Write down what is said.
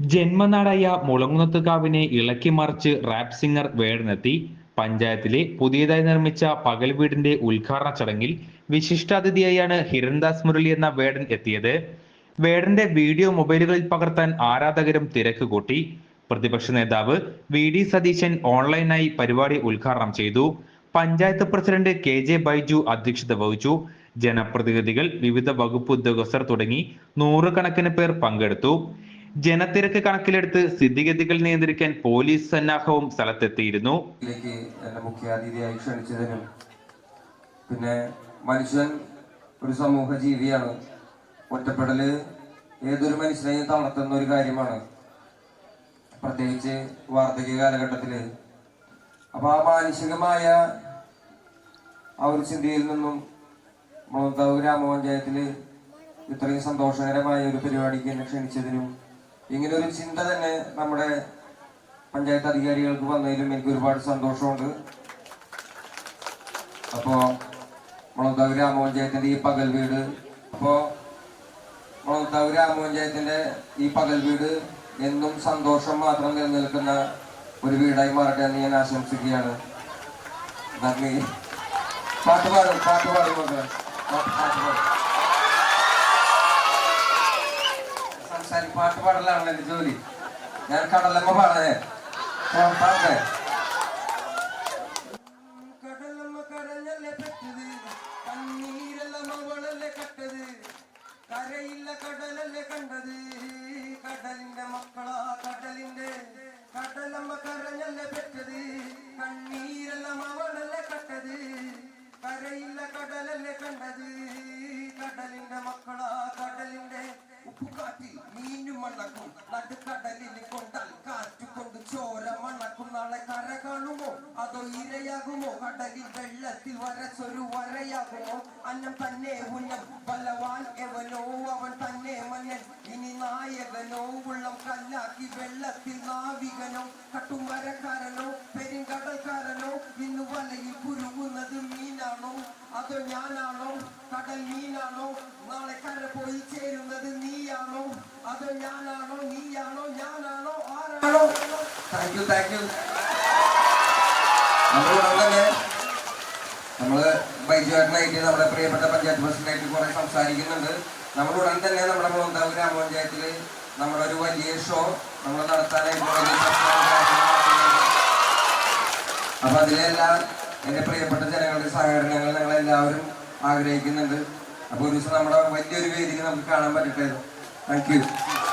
ജന്മനാടായ മുളങ്ങുന്നത്തുകാവിനെ ഇളക്കി മറിച്ച് റാപ്പ് സിംഗർ വേടനെത്തി പഞ്ചായത്തിലെ പുതിയതായി നിർമ്മിച്ച പകൽ വീടിന്റെ ഉദ്ഘാടന ചടങ്ങിൽ വിശിഷ്ടാതിഥിയായാണ് ഹിരൺദാസ് മുരളി എന്ന വേടൻ എത്തിയത്. വേടന്റെ വീഡിയോ മൊബൈലുകളിൽ പകർത്താൻ ആരാധകരും തിരക്ക് കൂട്ടി. പ്രതിപക്ഷ നേതാവ് വി ഡി സതീശൻ ഓൺലൈനായി പരിപാടി ഉദ്ഘാടനം ചെയ്തു. Panchayat president K J Baiju അധ്യക്ഷത വഹിച്ചു. ജനപ്രതിനിധികൾ വിവിധ വകുപ്പ് ഉദ്യോഗസ്ഥർ തുടങ്ങി നൂറുകണക്കിന് പേർ പങ്കെടുത്തു. ജനത്തിരക്ക് കണക്കിലെടുത്ത് സ്ഥിതിഗതികൾ നിയന്ത്രിക്കാൻ പോലീസ് സന്നാഹവും സ്ഥലത്തെത്തിയിരുന്നു. മുഖ്യാതിഥിയായി ക്ഷണിച്ചതിനും പിന്നെ മനുഷ്യൻ ഒരു സമൂഹ ജീവിയാണ്. ഒറ്റപ്പെടൽ ഏതൊരു മനുഷ്യനെയും തളർത്തുന്ന ഒരു കാര്യമാണ്. പ്രത്യേകിച്ച് വാർദ്ധക്യ കാലഘട്ടത്തിൽ. അപ്പൊ ആ മാനുഷികമായ ആ ഒരു ചിന്തയിൽ നിന്നും മുളന്താവ് ഗ്രാമപഞ്ചായത്തിൽ ഇത്രയും സന്തോഷകരമായ ഒരു പരിപാടിക്ക് എന്നെ ക്ഷണിച്ചതിനും ഇങ്ങനെ ഒരു ചിന്ത തന്നെ നമ്മുടെ പഞ്ചായത്ത് അധികാരികൾക്ക് വന്നതിലും എനിക്ക് ഒരുപാട് സന്തോഷമുണ്ട്. അപ്പോ മുളന്താവ് ഗ്രാമപഞ്ചായത്തിന്റെ ഈ പകൽ വീട് അപ്പോ മുളന്താവ് ഗ്രാമപഞ്ചായത്തിന്റെ ഈ പകൽ വീട് എന്നും സന്തോഷം മാത്രം നിലനിൽക്കുന്ന ഒരു വീടായി മാറട്ടെ എന്ന് ഞാൻ ആശംസിക്കുകയാണ്. നന്ദി. പാട്ടുപാടും പാട്ടുപാടും പാട്ട് പാടും മക്കളെ. പാട്ട് പാട്ട് പാടും പാടലാണ് എന്റെ ജോലി? ഞാൻ കടലമ്മ പാടേ പാട്ടേ കരയില്ല കടലല്ലേ കണ്ടത്? കടലിന്റെ മക്കളാ കടലിന്റെ. കടലമ്മ കരഞ്ഞല്ലേ പെറ്റത്? കണ്ണീരല്ലമ്മ വളല്ലേ കട്ടത്? കരയില്ല കടലല്ലേ കണ്ടത്? കടലിന്റെ മക്കളാ കടലിന്റെ. ഉപ്പുകാട്ടിൽ മീനും മണ്ണക്കും നടുക്കടലിൽ കൊണ്ടാൽ കാറ്റ് കൊണ്ട് ചോര മണക്കും. നാളെ കര കാണുമോ? അതോ ഇരയാകുമോ? കടലിൽ വെള്ളത്തിൽ വരച്ചൊരു വരയാകുമോ? അന്നം തന്നെ ഉന്നം ബലവാൻ എവനോ? അവൻ തന്നെ മന്നൻ ഇനി നായകനോ? ഉള്ളം കല്ലാക്കി വെള്ളത്തിൽ നാവികനോ? കട്ടുമരക്കാരനോ? പെരുങ്കടൽക്കാരനോ? ഇന്ന് വലയിൽ കുരുങ്ങുന്നത് മീനാണോ? അതോ ഞാനാണോ? കടൽ മീനാണോ? നാളെ കര പോയി ചേരുന്നത് നീയാണോ? അതോ ഞാനാണോ നീയാണോ ഞാനാണോ ആരാണോ താങ്ക് യു താങ്ക് നമ്മൾ ബൈജുവായിട്ടുമായിട്ട് നമ്മുടെ പ്രിയപ്പെട്ട പഞ്ചായത്ത് പ്രസിഡന്റായിട്ട് കുറെ സംസാരിക്കുന്നുണ്ട്. നമ്മളുടൻ തന്നെ നമ്മുടെ മോന്താവ് ഗ്രാമപഞ്ചായത്തിൽ നമ്മുടെ ഒരു വലിയ ഷോ നമ്മൾ നടത്താനായിട്ട് അപ്പൊ അതിലെല്ലാം എന്റെ പ്രിയപ്പെട്ട ജനങ്ങളുടെ സഹകരണങ്ങൾ ഞങ്ങൾ എല്ലാവരും ആഗ്രഹിക്കുന്നുണ്ട്. അപ്പൊ ഒരു ദിവസം നമ്മുടെ വലിയൊരു വേദിക്ക് നമുക്ക് കാണാൻ പറ്റട്ടെ? Thank you.